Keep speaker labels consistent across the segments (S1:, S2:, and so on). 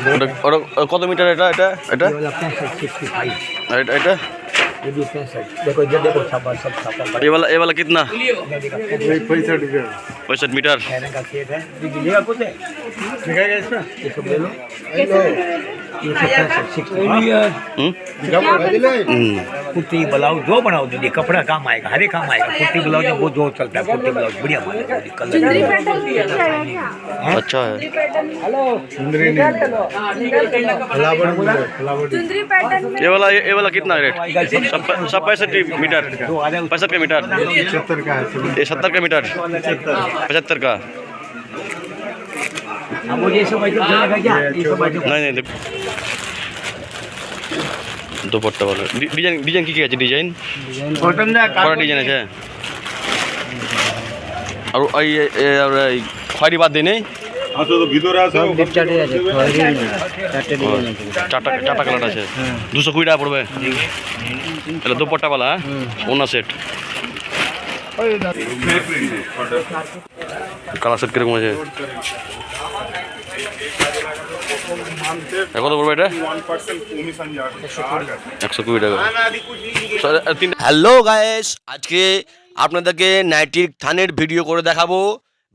S1: ওটা- ওটা- কত মিটার এটা এটা এটা
S2: ये वाला पैंसठ सिक्सटी फाइव
S1: আর এটা এটা
S2: ये भी पैंसठ देखो इधर देखो छप्पन सब छप्पन
S1: ये वाला ये वाला कितना
S2: पैंसठ रुपये
S1: पैंसठ मीटर
S2: कहने का सेट है दीजिएगा कुछ है दिखाएगा इसका ये सब ले लो
S1: हम्म? तो
S2: कुर्ती ब्लाउज जो बनाओ दीदी कपड़ा काम आएगा हरे काम आएगा। कुर्ती ब्लाउज वो जो चलता है कुर्ती ब्लाउज बढ़िया माल हाँ?
S3: अच्छा है।
S1: ये वाला ये वाला कितना रेट सब पैंसठ मीटर। पैंसठ का मीटर। ये सत्तर का मीटर। पचहत्तर। का। नहीं नहीं দুপট্টা বলো। ডিজাইন ডিজাইন কি কি আছে? ডিজাইন? কটা ডিজাইন আছে? আর এই এই- আর এই খয়েরি বাদ দিই নেই
S4: আচ্ছা তো ভিতরে আছে
S1: চারটা কালার আছে দুশো কুড়ি টাকা পড়বে। তাহলে দুপট্টাওয়ালা ওনা সেট কালার সেট কীরকম আছে? হ্যালো গায়েস, আজকে আপনাদেরকে নাইটির থানের ভিডিও করে দেখাবো।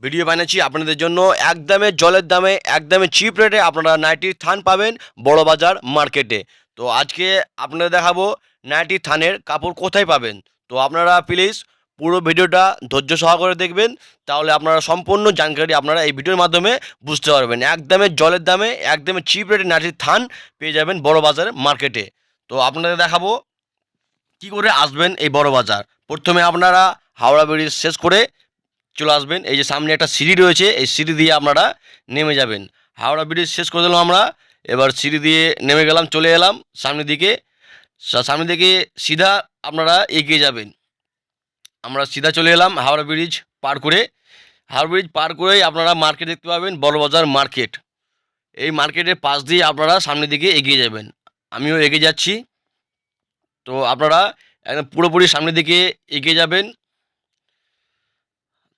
S1: ভিডিও বানিয়েছি আপনাদের জন্য একদমে জলের দামে, একদমে চিপ রেটে আপনারা নাইটির থান পাবেন বড় বাজার মার্কেটে। তো আজকে আপনাদের দেখাবো নাইটির থানের কাপড় কোথায় পাবেন। তো আপনারা প্লিজ পুরো ভিডিওটা ধৈর্য সহকারে দেখবেন, তাহলে আপনারা সম্পূর্ণ জানকারি আপনারা এই ভিডিওর মাধ্যমে বুঝতে পারবেন। একদমে জলের দামে একদমে চিপ রেটে নাইটির থান পেয়ে যাবেন বড় বাজার মার্কেটে। তো আপনাদের দেখাবো কি করে আসবেন এই বড় বাজার। প্রথমে আপনারা হাওড়া ব্রিজ শেষ করে চলে আসবেন। এই যে সামনে একটা সিঁড়ি রয়েছে, এই সিঁড়ি দিয়ে আপনারা নেমে যাবেন। হাওড়া ব্রিজ শেষ করে দিলাম আমরা, এবার সিঁড়ি দিয়ে নেমে গেলাম, চলে এলাম সামনের দিকে। সামনের দিকে সিধা আপনারা এগিয়ে যাবেন। আমরা সিধা চলে এলাম হাওড়া ব্রিজ পার করে। হাওড়া ব্রিজ পার করেই আপনারা মার্কেট দেখতে পাবেন, বড়বাজার মার্কেট। এই মার্কেটের পাশ দিয়ে আপনারা সামনের দিকে এগিয়ে যাবেন। আমিও এগিয়ে যাচ্ছি। তো আপনারা একদম পুরোপুরি সামনের দিকে এগিয়ে যাবেন।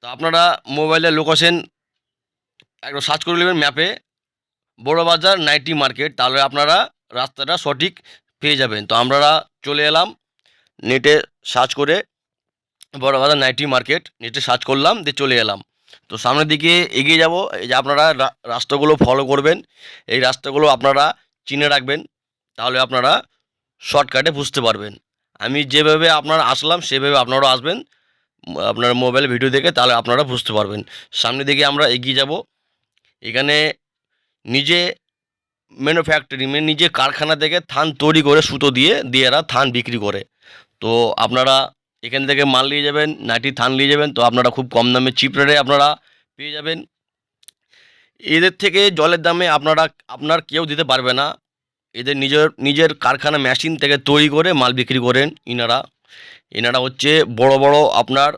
S1: তো আপনারা মোবাইলের লোকেশন একটু সার্চ করে নেবেন ম্যাপে বড় বাজার নাইটি মার্কেট। তাহলে আপনারা রাস্তাটা সঠিক পেয়ে যাবেন। তো আমরা চলে এলাম, নেটে সার্চ করে বড় বাজার নাইটি মার্কেট নেটে সার্চ করলাম, দিয়ে চলে এলাম। তো সামনের দিকে এগিয়ে যাব, এই যে আপনারা রাস্তাগুলো ফলো করবেন, এই রাস্তাগুলো আপনারা চিনে রাখবেন, তাহলে আপনারা শর্টকাটে বুঝতে পারবেন। আমি যেভাবে আপনারা আসলাম, সেভাবে আপনারাও আসবেন আপনার মোবাইল ভিডিও দেখে, তাহলে আপনারা বুঝতে পারবেন। সামনের দিকে আমরা এগিয়ে যাব, এখানে নিজে ম্যানুফ্যাক্চারিং মানে নিজে কারখানা থেকে থান তৈরি করে সুতো দিয়ে দিয়ে এরা থান বিক্রি করে। তো আপনারা এখান থেকে মাল নিয়ে যাবেন, নাইটি থান নিয়ে যাবেন, তো আপনারা খুব কম দামে চিপ রেটে আপনারা পেয়ে যাবেন। এদের থেকে জলের দামে আপনারা, আপনার কেউ দিতে পারবে না। এদের নিজের নিজের কারখানা মেশিন থেকে তৈরি করে মাল বিক্রি করেন ইনারা। এনারা হচ্ছে বড় বড় আপনার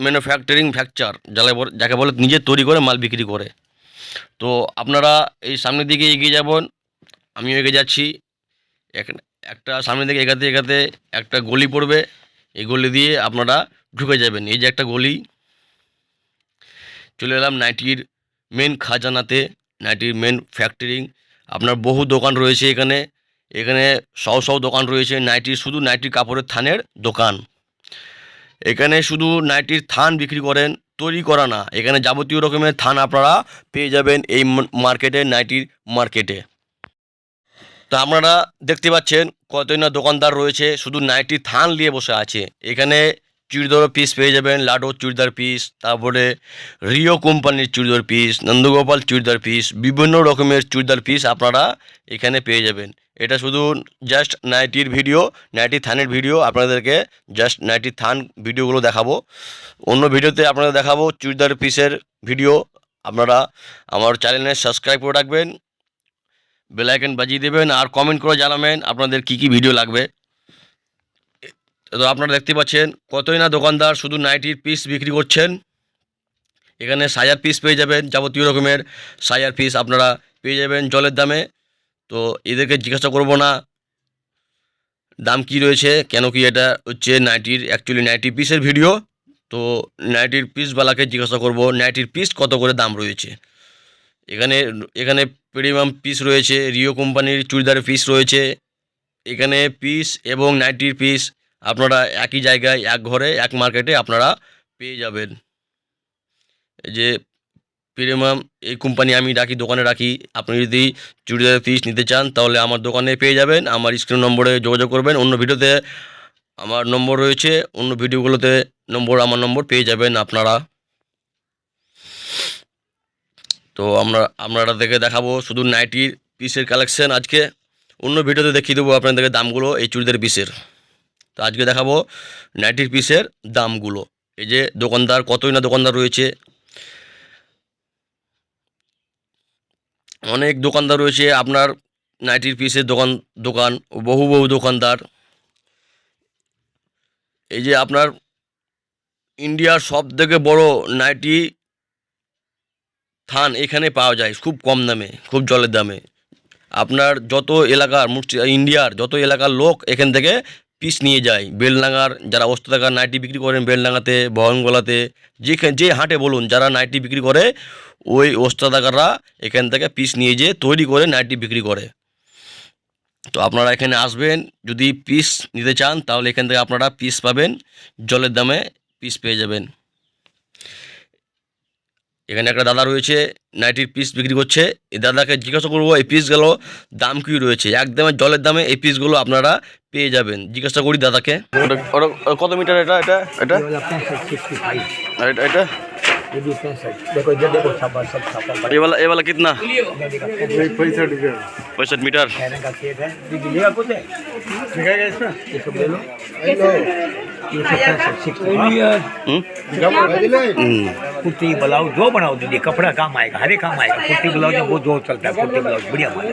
S1: ম্যানুফ্যাকচারিং ফ্যাকচার যাকে যাকে বলে নিজে তৈরি করে মাল বিক্রি করে। তো আপনারা এই সামনের দিকে এগিয়ে যাবেন, আমিও এগিয়ে যাচ্ছি। এক- একটা সামনের দিকে এগাতে এগাতে একটা গলি পড়বে। এই গলি দিয়ে আপনারা ঢুকে যাবেন। এই যে একটা গলি। চলে এলাম নাইটির মেন খাজানাতে, নাইটির মেন ফ্যাক্টরিং আপনার বহু দোকান রয়েছে এখানে। এখানে সব সব দোকান রয়েছে। নাইটির শুধু নাইটির কাপড়ের থানের দোকান। এখানে শুধু নাইটির থান বিক্রি করেন, তৈরি করা না। এখানে যাবতীয় রকমের থান আপনারা পেয়ে যাবেন এই মার্কেটে, নাইটির মার্কেটে। তো আপনারা দেখতে পাচ্ছেন কতই না দোকানদার রয়েছে, শুধু নাইটি থান নিয়ে বসে আছে। এখানে চুড়িদার পিস পেয়ে যাবেন লাডো চুড়িদার পিস তারপরে রিও কোম্পানির চুড়িদার পিস নন্দগোপাল চুড়িদার পিস বিভিন্ন রকমের চুড়িদার পিস আপনারা এখানে পেয়ে যাবেন। এটা শুধু জাস্ট নাইটির ভিডিও নাইটি থানের ভিডিও আপনাদেরকে জাস্ট নাইটি থান ভিডিওগুলো দেখাবো। অন্য ভিডিওতে আপনাদের দেখাবো চুড়িদার পিসের ভিডিও আপনারা আমার চ্যানেলে সাবস্ক্রাইব করে রাখবেন। বেল আইকন বাজিয়ে দেবেন আর কমেন্ট করে জানাবেন আপনাদের কি কি ভিডিও লাগবে। তো আপনারা দেখতে পাচ্ছেন, কতই না দোকানদার শুধু নাইটির পিস বিক্রি করছেন। এখানে সায়ার পিস পেয়ে যাবেন, যাবতীয় রকমের সায়ার পিস আপনারা পেয়ে যাবেন জলের দামে। তো এদেরকে জিজ্ঞাসা করব না, দাম কি রয়েছে, কেন কি এটা হচ্ছে নাইটির অ্যাকচুয়ালি নাইটি পিসের ভিডিও তো নাইটির পিসওয়ালাকে জিজ্ঞাসা করব নাইটির পিস কত করে দাম রয়েছে। এখানে এখানে প্রিমিয়াম পিস রয়েছে রিও কোম্পানির চুড়িদারের পিস রয়েছে। এখানে পিস এবং নাইটির পিস আপনারা একই জায়গায়, এক ঘরে, এক মার্কেটে আপনারা পেয়ে যাবেন। যে প্রিমিয়াম এই কোম্পানি আমি রাখি, দোকানে রাখি। আপনি যদি চুড়িদারের পিস নিতে চান, তাহলে আমার দোকানে পেয়ে যাবেন। আমার স্ক্রিন নম্বরে যোগাযোগ করবেন। অন্য ভিডিওতে আমার নম্বর রয়েছে, অন্য ভিডিওগুলোতে নম্বর, আমার নম্বর পেয়ে যাবেন আপনারা। তো আমরা আপনারা দেখে দেখাবো। শুধু নাইটির পিসের কালেকশন আজকে। অন্য ভিডিওতে দেখিয়ে দেবো আপনাদেরকে দামগুলো, এই চুড়িদার পিসের তো আজকে দেখাবো নাইটির পিসের দামগুলো। এই যে দোকানদার, কতই না দোকানদার রয়েছে। অনেক দোকানদার রয়েছে, আপনার নাইটির পিসের দোকান দোকান, বহু বহু দোকানদার। এই যে আপনার ইন্ডিয়ার সব থেকে বড় নাইটি থান এখানে পাওয়া যায় খুব কম দামে, খুব জলের দামে। আপনার যত এলাকার ইন্ডিয়ার যত এলাকার লোক এখান থেকে পিস নিয়ে যায়। বেলডাঙ্গার যারা ওস্তাদাকার নাইটি বিক্রি করেন বেলডাঙ্গাতে, বহনগোলাতে, যেখানে, যে হাটে বলুন, যারা নাইটি বিক্রি করে, ওই ওস্তাদাকাররা এখান থেকে পিস নিয়ে যেয়ে তৈরি করে নাইটি বিক্রি করে। তো আপনারা এখানে আসবেন, যদি পিস নিতে চান, তাহলে এখান থেকে আপনারা পিস পাবেন, জলের দামে পিস পেয়ে যাবেন। এখানে একটা দাদা রয়েছে নাইটির পিস বিক্রি করছে এই দাদাকে জিজ্ঞাসা করবো এই পিসগুলো দাম কী রয়েছে একদমে জলের দামে এই পিসগুলো আপনারা পেয়ে যাবেন জিজ্ঞাসা করি দাদাকে কত মিটার এটা এটা এটা
S2: ये वाला पैंसठ सिक्सटी फाइव
S1: আর এটা এটা
S2: ये भी पैंसठ देखो इधर देखो छप्पा सब छप्पा
S1: ये वाला ये वाला कितना
S2: इधर देखो
S3: पैंसठ रुपया
S1: पैंसठ मीटर
S2: कहने का खेत है कुर्ती ब्लाउज जो बनाओ दीदी कपड़ा काम आएगा हरे काम आएगा कुर्ती ब्लाउज बहुत ज़ोर चलता है कुर्ती ब्लाउज बढ़िया माल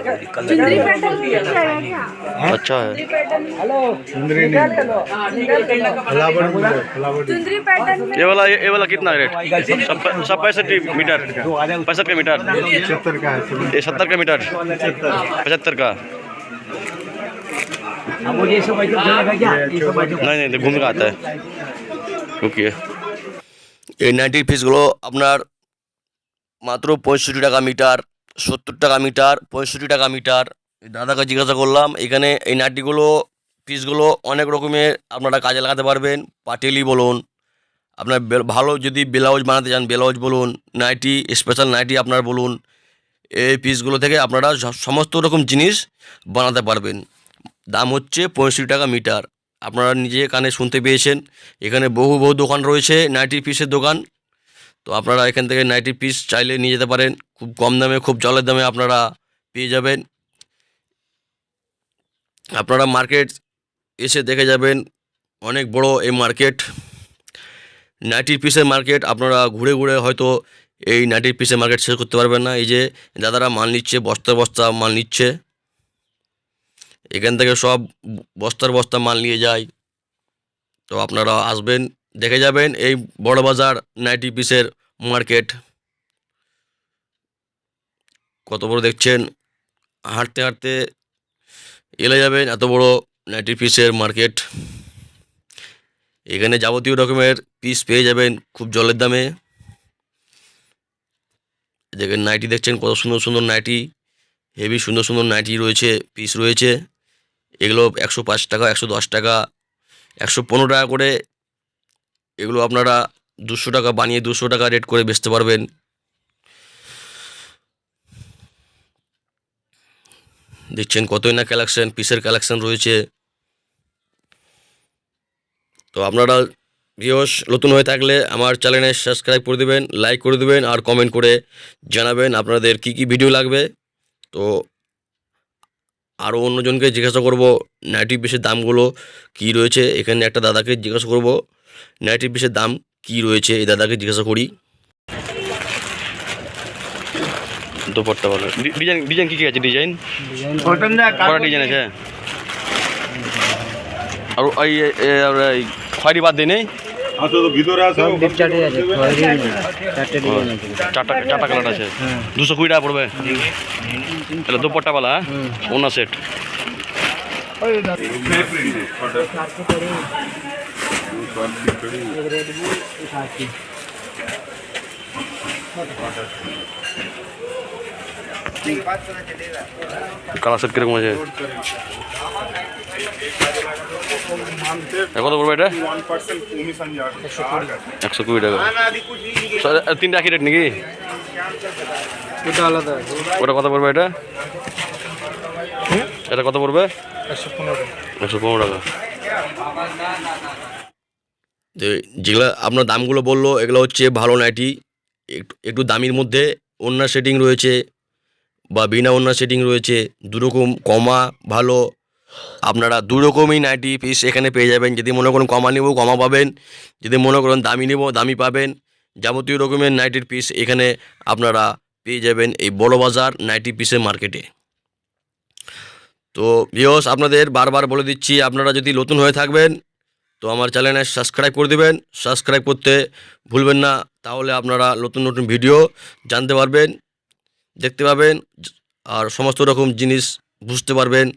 S3: अच्छा है
S1: हाँ?
S3: अच्छा
S1: ये वाला ये वाला कितना रेट सब पैंसठ मीटर। पैंसठ का मीटर। ये सत्तर का मीटर। पचहत्तर। का।
S2: हाँ,
S1: नहीं नहीं घूम का आता है रुकिए। এই নাইটির পিসগুলো আপনার মাত্র পঁয়ষট্টি টাকা মিটার, সত্তর টাকা মিটার, পঁয়ষট্টি টাকা মিটার। দাদাকে জিজ্ঞাসা করলাম, এখানে এই নাইটিগুলো পিসগুলো অনেক রকমের আপনারা কাজে লাগাতে পারবেন। পাটেলি বলুন, আপনার ভালো যদি ব্লাউজ বানাতে চান, ব্লাউজ বলুন নাইটি স্পেশাল নাইটি আপনার বলুন, এই পিসগুলো থেকে আপনারা সমস্ত রকম জিনিস বানাতে পারবেন। দাম হচ্ছে পঁয়ষট্টি টাকা মিটার। আপনারা নিজে কানে শুনতে পেয়েছেন। এখানে বহু বহু দোকান রয়েছে নাইটি পিসের দোকান। তো আপনারা এখান থেকে নাইটি পিস চাইলে নিয়ে যেতে পারেন। খুব কম দামে, খুব জলের দামে আপনারা পেয়ে যাবেন। আপনারা মার্কেট এসে দেখে যাবেন, অনেক বড় এই মার্কেট। নাইটির পিসের মার্কেট, আপনারা ঘুরে ঘুরে হয়তো এই নাইটির পিসের মার্কেট শেষ করতে পারবেন না। এই যে দাদারা মাল নিচ্ছে, বস্তা বস্তা মাল নিচ্ছে। এখান থেকে সব বস্তার বস্তা মাল নিয়ে যায়। তো আপনারা আসবেন, দেখে যাবেন এই বড় বাজার নাইটি পিসের মার্কেট। কত বড় দেখছেন? হাঁটতে হাঁটতে এলে যাবেন এত বড় নাইটি পিসের মার্কেট। এখানে যাবতীয় রকমের পিস পেয়ে যাবেন খুব জলের দামে। দেখেন নাইটি দেখছেন কত সুন্দর সুন্দর নাইটি হেভি সুন্দর সুন্দর নাইটি রয়েছে পিস রয়েছে। এগুলো একশো পাঁচ টাকা, একশো দশ টাকা, একশো পনেরো টাকা করে এগুলো আপনারা দুশো টাকা বানিয়ে দুশো টাকা রেট করে বেচতে পারবেন। দেখছেন কতই না কালেকশন পিসের কালেকশন রয়েছে। তো আপনারা ভিওস নতুন হয়ে থাকলে আমার চ্যানেলে সাবস্ক্রাইব করে দেবেন লাইক করে দেবেন আর কমেন্ট করে জানাবেন আপনাদের কি কি ভিডিও লাগবে। তো আরও অন্যজনকে জিজ্ঞাসা করব নাইটি পিসের দামগুলো কি রয়েছে? এখানে একটা দাদাকে জিজ্ঞাসা করব নাইটি পিসের দাম কি রয়েছে? এই দাদাকে জিজ্ঞাসা করি। দুপাট্টা ভালো ডিজাইন ডিজাইন কী কী আছে? ডিজাইন? কটা ডিজাইন আছে? আর ওই খয়েরি বাদ দিয়ে নেই
S3: আচ্ছা তো ভিতরে আছে
S1: চারটা চারটা কালার আছে। দুশো কুড়ি টাকা পড়বে। তাহলে দুপাট্টা বালা ওনা সেট কালার সেট কীরকম আছে? পড়বে এটা? একশো কুড়ি টাকা। একই রেট নাকি?
S2: আলাদা
S1: ওটা পড়বে এটা? এটা পড়বে?
S2: একশো
S1: টাকা। যেগুলো আপনার দামগুলো বলল এগুলো হচ্ছে ভালো নাইটি। একটু দামির মধ্যে অন্য সেটিং রয়েছে বা বিনা অন্য সেটিং রয়েছে। দুরকম কমা ভালো আপনারা দুরকমই নাইটি পিস এখানে পেয়ে যাবেন। যদি মনে করেন কমা নেব, কমা পাবেন। যদি মনে করেন দামি নেব, দামি পাবেন। যাবতীয় রকমের নাইটির পিস এখানে আপনারা পেয়ে যাবেন এই বড় বাজার নাইটি পিসের মার্কেটে তো ভিওস আপনাদের বারবার বলে দিচ্ছি, আপনারা যদি নতুন হয়ে থাকবেন, তো আমার চ্যানেলে সাবস্ক্রাইব করে দেবেন। সাবস্ক্রাইব করতে ভুলবেন না, তাহলে আপনারা নতুন নতুন ভিডিও জানতে পারবেন, দেখতে পাবেন, আর সমস্ত রকম জিনিস বুঝতে পারবেন।